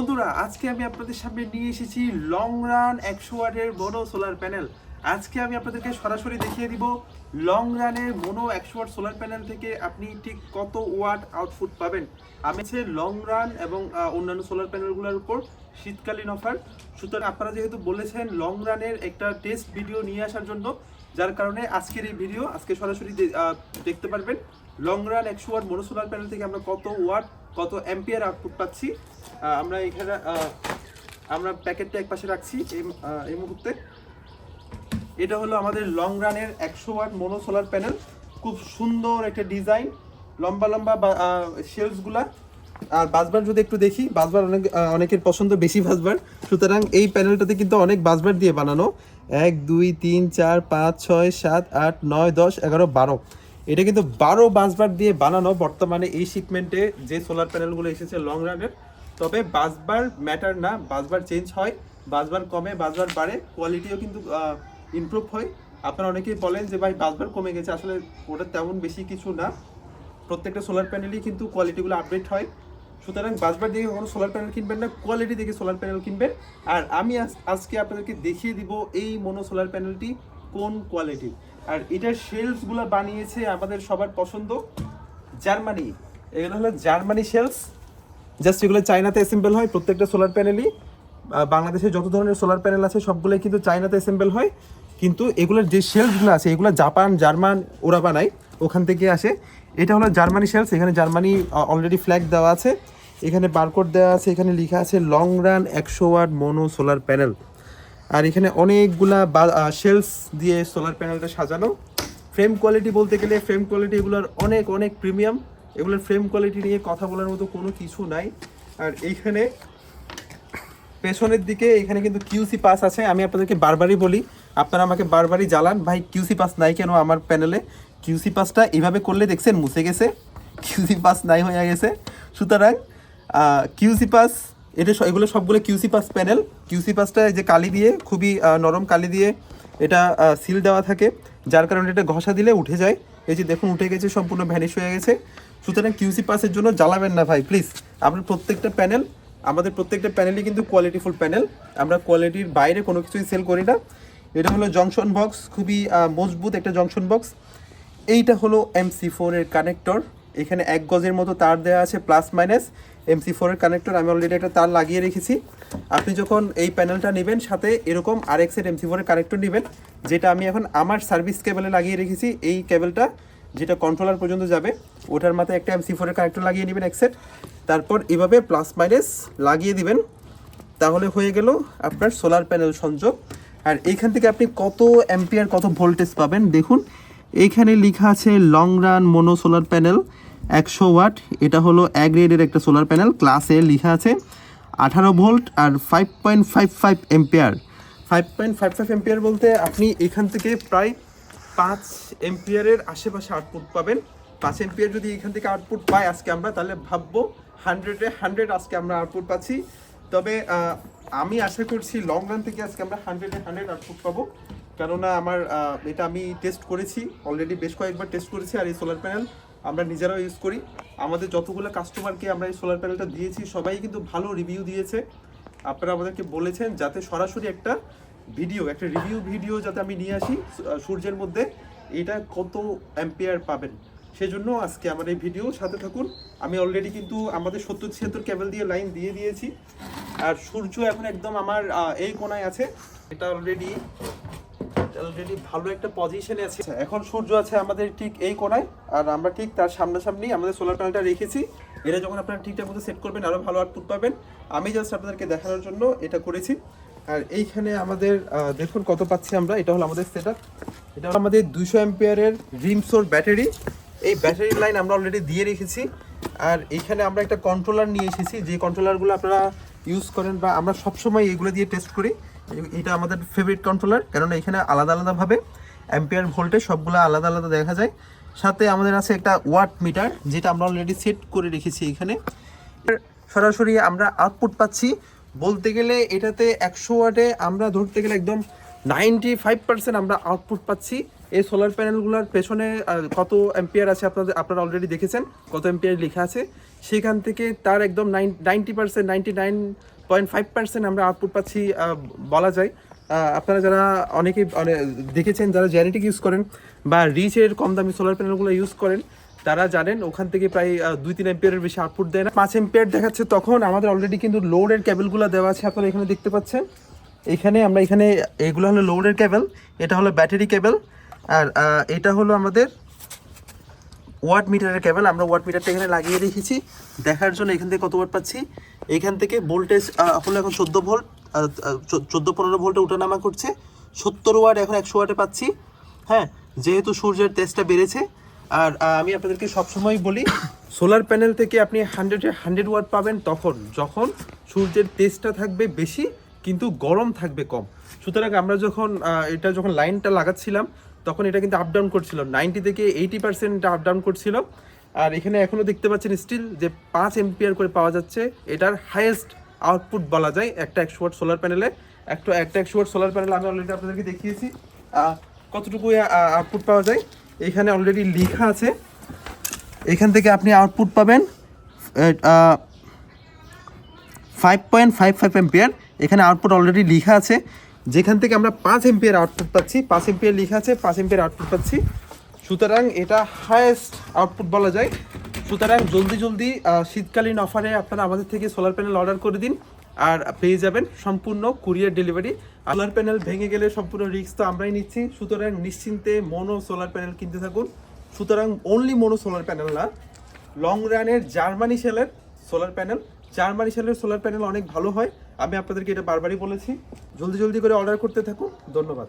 বন্ধুরা, আজকে আমি আপনাদের সামনে নিয়ে এসেছি লং রান একশো ওয়াটের মোনো সোলার প্যানেল আজকে আমি আপনাদেরকে সরাসরি দেখিয়ে দিব লং রানের মোনো একশো ওয়াট সোলার প্যানেল থেকে আপনি ঠিক কত ওয়াট আউটপুট পাবেন। আমি হচ্ছে লং রান এবং অন্যান্য সোলার প্যানেলগুলোর উপর শীতকালীন অফার সুতরাং আপনারা যেহেতু বলেছেন লং রানের একটা টেস্ট ভিডিও নিয়ে আসার জন্য, যার কারণে আজকের এই ভিডিও আজকে সরাসরি দেখতে পারবেন লং রান একশো ওয়াট মোনো সোলার প্যানেল থেকে আমরা কত ওয়াট, কত অ্যাম্পিয়ার আউটপুট পাচ্ছি। আমরা এখানে আমরা প্যাকেটটা এক পাশে রাখছি এই মুহূর্তে। এটা হলো আমাদের লং রানের একশো ওয়াট মোনো সোলার প্যানেল খুব সুন্দর একটা ডিজাইন লম্বা লম্বা শেলসগুলা আর বাসবার যদি একটু দেখি, বাসবার অনেক অনেকের পছন্দ বেশি বাসবার। সুতরাং এই প্যানেলটাতে কিন্তু অনেক বাসবার দিয়ে বানানো। এক, দুই, তিন, চার, পাঁচ, ছয়, সাত, আট, নয়, দশ, এগারো, বারো। এটা কিন্তু বারো বাসবার দিয়ে বানানো বর্তমানে এই শিপমেন্টে যে সোলার প্যানেলগুলো এসেছে লং রানের তবে বাসবার ম্যাটার না, বাসবার চেঞ্জ হয়, বাসবার কমে, বাসবার বাড়ে কোয়ালিটিও কিন্তু ইমপ্রুভ হয়। আপনারা অনেকেই বলেন যে, ভাই, বাসবার কমে গেছে, আসলে ওটা তেমন বেশি কিছু না। প্রত্যেকটা সোলার প্যানেলই কিন্তু কোয়ালিটিগুলো আপডেট হয়। সুতরাং বাসবার দিকে কখনো সোলার প্যানেল কিনবেন না কোয়ালিটি দেখে সোলার প্যানেল কিনবেন। আর আমি আজ- আজকে আপনাদেরকে দেখিয়ে দিব এই মনো সোলার প্যানেলটি কোন কোয়ালিটি আর এটার শেলসগুলো বানিয়েছে আমাদের সবার পছন্দ, জার্মানি। এগুলো হলো জার্মানি শেলস জাস্ট এগুলো চায়নাতে অ্যাসেম্বল হয়, প্রত্যেকটা সোলার প্যানেলই বাংলাদেশে যত ধরনের সোলার প্যানেল আছে, সবগুলোই কিন্তু চায়নাতে অ্যাসেম্বল হয়। কিন্তু এগুলোর যে শেলসগুলো আছে, এগুলো জাপান জার্মান ওরা বানায়, ওখান থেকে আসে। এটা হলো জার্মানি শেলস এখানে জার্মানি অলরেডি ফ্ল্যাগ দেওয়া আছে। এখানে বারকোড দেওয়া আছে, এখানে লেখা আছে লং রান একশো ওয়াট মোনো সোলার প্যানেল আর এখানে অনেকগুলা শেলস দিয়ে সোলার প্যানেলটা সাজানো। ফ্রেম কোয়ালিটি বলতে গেলে ফ্রেম কোয়ালিটি এগুলোর অনেক অনেক প্রিমিয়াম এগুলোর ফ্রেম কোয়ালিটি নিয়ে কথা বলার মতো কোনো কিছু নাই। আর এইখানে পেছনের দিকে এখানে কিন্তু কিউসি পাস আছে। আমি আপনাদেরকে বারবারই বলি, আপনারা আমাকে বারবারই জ্বালান। ভাই কিউসি পাস নাই কেন আমার প্যানেলে কিউসি পাসটা এভাবে করলে দেখছেন মুছে গেছে। কিউসি পাস নাই হয়ে গেছে। সুতরাং কিউসি পাস এটা এগুলো সবগুলো কিউসি পাস প্যানেল কিউসি পাসটা যে কালি দিয়ে, খুবই নরম কালি দিয়ে এটা সিল দেওয়া থাকে। যার কারণে এটা ঘষা দিলে উঠে যায়। এই যে দেখুন, উঠে গেছে, সম্পূর্ণ ভ্যানিশ হয়ে গেছে। সুতরাং কিউসি পাসের জন্য জ্বালাবেন না ভাই প্লিজ আপনার প্রত্যেকটা প্যানেল আমাদের প্রত্যেকটা প্যানেলই কিন্তু কোয়ালিটিফুল প্যানেল আমরা কোয়ালিটির বাইরে কোনো কিছুই সেল করি না। এটা হলো জংশন বক্স খুবই মজবুত একটা জংশন বক্স এইটা হলো এমসি ফোরের কানেক্টর এখানে এক গজের মতো তার দেওয়া আছে প্লাস মাইনাস এমসি ফোরের কানেক্টর আমি অলরেডি একটা তার লাগিয়ে রেখেছি। আপনি যখন এই প্যানেলটা নেবেন, সাথে এরকম আর এক্সের এমসি ফোরের কানেক্টর নেবেন, যেটা আমি এখন আমার সার্ভিস কেবলে লাগিয়ে রেখেছি। এই কেবলটা যেটা কন্ট্রোলার পর্যন্ত যাবে, ওটার মাথায় একটা এমসি ফোরের কানেক্টর লাগিয়ে নেবেন এক সেট তারপর এভাবে প্লাস মাইনাস লাগিয়ে দিবেন। তাহলে হয়ে গেল আপনার সোলার প্যানেল সংযোগ। আর এইখান থেকে আপনি কত অ্যাম্পিয়ার কত ভোল্টেজ পাবেন দেখুন। এইখানে লেখা আছে long run mono solar panel একশো ওয়াট। এটা হলো এক একটা সোলার প্যানেল ক্লাসে লেখা আছে আঠারো ভোল্ট আর five point five five ampere five point five five ampere বলতে আপনি এখান থেকে প্রায় পাঁচ এম্পিয়ারের আশেপাশে আউটপুট পাবেন। পাঁচ এম্পিয়ার যদি এখান থেকে আউটপুট পাই আজকে আমরা, তাহলে ভাববো হান্ড্রেডে হান্ড্রেড আজকে আমরা আউটপুট পাচ্ছি। তবে আমি আশা করছি লং রান থেকে আজকে আমরা হান্ড্রেডে হান্ড্রেড আউটপুট পাবো। কেননা আমার এটা আমি টেস্ট করেছি অলরেডি বেশ কয়েকবার টেস্ট করেছি আর এই সোলার প্যানেল আমরা নিজেরাও ইউজ করি। আমাদের যতগুলো কাস্টমারকে আমরা এই সোলার প্যানেলটা দিয়েছি, সবাই কিন্তু ভালো রিভিউ দিয়েছে। আপনারা আমাদেরকে বলেছেন, যাতে সরাসরি একটা ভিডিও, একটা রিভিউ ভিডিও যাতে আমি নিয়ে আসি সূর্যের মধ্যে, এটা কত অ্যাম্পিয়ার পাবেন। সেজন্য আজকে আমার এই ভিডিও সাথে থাকুন। আমি অলরেডি কিন্তু আমাদের সত্তর ছিয়াত্তর কেবল দিয়ে লাইন দিয়ে দিয়েছি। আর সূর্য এখন একদম আমার এই কোনায় আছে। এটা অলরেডি অলরেডি ভালো একটা পজিশনে আছে। এখন সূর্য আছে আমাদের ঠিক এই কোনায়, আর আমরা ঠিক তার সামনাসামনি আমাদের সোলার প্যানেলটা রেখেছি। এটা যখন আপনারা ঠিকঠাক মতো সেট করবেন আরও ভালো আউটপুট পাবেন। আমি জাস্ট আপনাদেরকে দেখানোর জন্য এটা করেছি। আর এইখানে আমাদের দেখুন কত পাচ্ছি আমরা। এটা হলো আমাদের সেট এটা হলো আমাদের দুইশো অ্যাম্পিয়ারের রিমসোর ব্যাটারি। এই ব্যাটারি লাইন আমরা অলরেডি দিয়ে রেখেছি। আর এইখানে আমরা একটা কন্ট্রোলার নিয়ে এসেছি। যে কন্ট্রোলারগুলো আপনারা ইউজ করেন বা আমরা সবসময় এগুলো দিয়ে টেস্ট করি এটা আমাদের ফেভারিট কন্ট্রোলার কেননা এখানে আলাদা আলাদাভাবে অ্যাম্পিয়ার ভোল্টেজ সবগুলো আলাদা আলাদা দেখা যায়। সাথে আমাদের আছে একটা ওয়াট মিটার যেটা আমরা অলরেডি সেট করে রেখেছি এখানে সরাসরি আমরা আউটপুট পাচ্ছি বলতে গেলে এটাতে একশো ওয়াটে আমরা ধরতে গেলে একদম নাইনটি ফাইভ পার্সেন্ট আমরা আউটপুট পাচ্ছি। এই সোলার প্যানেলগুলোর পেছনে কত অ্যাম্পিয়ার আছে আপনাদের আপনারা অলরেডি দেখেছেন, কত অ্যাম্পিয়ার লেখা আছে। সেখান থেকে তার একদম ninety percent ninety nine point five percent আমরা আউটপুট পাচ্ছি বলা যায়। আপনারা যারা অনেকেই অনে- দেখেছেন, যারা জেনেটিক ইউজ করেন বা রিচের কম দামি সোলার প্যানেলগুলো ইউজ করেন তারা জানেন, ওখান থেকে প্রায় দুই তিন এম্পিয়ারের বেশি আউটপুট দেয় না। পাঁচ এম্পিয়ার দেখাচ্ছে তখন, আমাদের অলরেডি কিন্তু লোডের কেবলগুলো দেওয়া আছে, আপনারা এখানে দেখতে পাচ্ছেন। এখানে আমরা এখানে, এগুলো হলো লোডের ক্যাবেল এটা হলো ব্যাটারি কেবল আর এটা হলো আমাদের ওয়াট মিটারের কেবল আমরা ওয়াট মিটারটা এখানে লাগিয়ে রেখেছি। দেখার জন্য এখান থেকে কত ওয়াট পাচ্ছি? এখান থেকে ভোল্টেজ হলো এখন চোদ্দ ভোল্ট চোদ্দ পনেরো ভোল্টে উঠানামা করছে। সত্তর ওয়াট এখন একশো ওয়াটে পাচ্ছি। হ্যাঁ যেহেতু সূর্যের তেজটা বেড়েছে আর আমি আপনাদেরকে সবসময় বলি সোলার প্যানেল থেকে আপনি হান্ড্রেডে হান্ড্রেড ওয়াট পাবেন তখন, যখন সূর্যের তেজটা থাকবে বেশি, কিন্তু গরম থাকবে কম। সুতরাং আমরা যখন এটা যখন লাইনটা লাগাচ্ছিলাম, তখন এটা কিন্তু আপ ডাউন করছিল নাইনটি থেকে এইটি পার্সেন্ট আপ ডাউন করছিল আর এখানে এখনও দেখতে পাচ্ছেন স্টিল যে পাঁচ এম্পিয়ার করে পাওয়া যাচ্ছে। এটার হাইয়েস্ট আউটপুট বলা যায় একটা একশো ওয়াট সোলার প্যানেলে একটা একটা একশো ওয়াট সোলার প্যানেল আমি অলরেডি আপনাদেরকে দেখিয়েছি। কতটুকু আউটপুট পাওয়া যায়? এখানে অলরেডি লেখা আছে। এখান থেকে আপনি আউটপুট পাবেন five point five five ampere এখানে আউটপুট অলরেডি লেখা আছে। যেখান থেকে আমরা পাঁচ এম্পিয়ার আউটপুট পাচ্ছি, পাঁচ এম্পিয়ার লেখা আছে, পাঁচ এম্পিয়ার আউটপুট পাচ্ছি। সুতরাং এটা হায়েস্ট আউটপুট বলা যায়। সুতরাং জলদি জলদি শীতকালীন অফারে আপনারা আমাদের থেকে সোলার প্যানেল অর্ডার করে দিন। আর পেয়ে যাবেন সম্পূর্ণ কুরিয়ার ডেলিভারি। সোলার প্যানেল ভেঙে গেলে সম্পূর্ণ রিক্স তো আমরাই নিচ্ছি। সুতরাং নিশ্চিন্তে মনো সোলার প্যানেল কিনতে থাকুন। সুতরাং অনলি মনো সোলার প্যানেল না। লং রানের জার্মানি সেলের সোলার প্যানেল জার্মানি সেলের সোলার প্যানেল অনেক ভালো হয়। আমি আপনাদেরকে এটা বারবারই বলেছি। জলদি জলদি করে অর্ডার করতে থাকুন। ধন্যবাদ।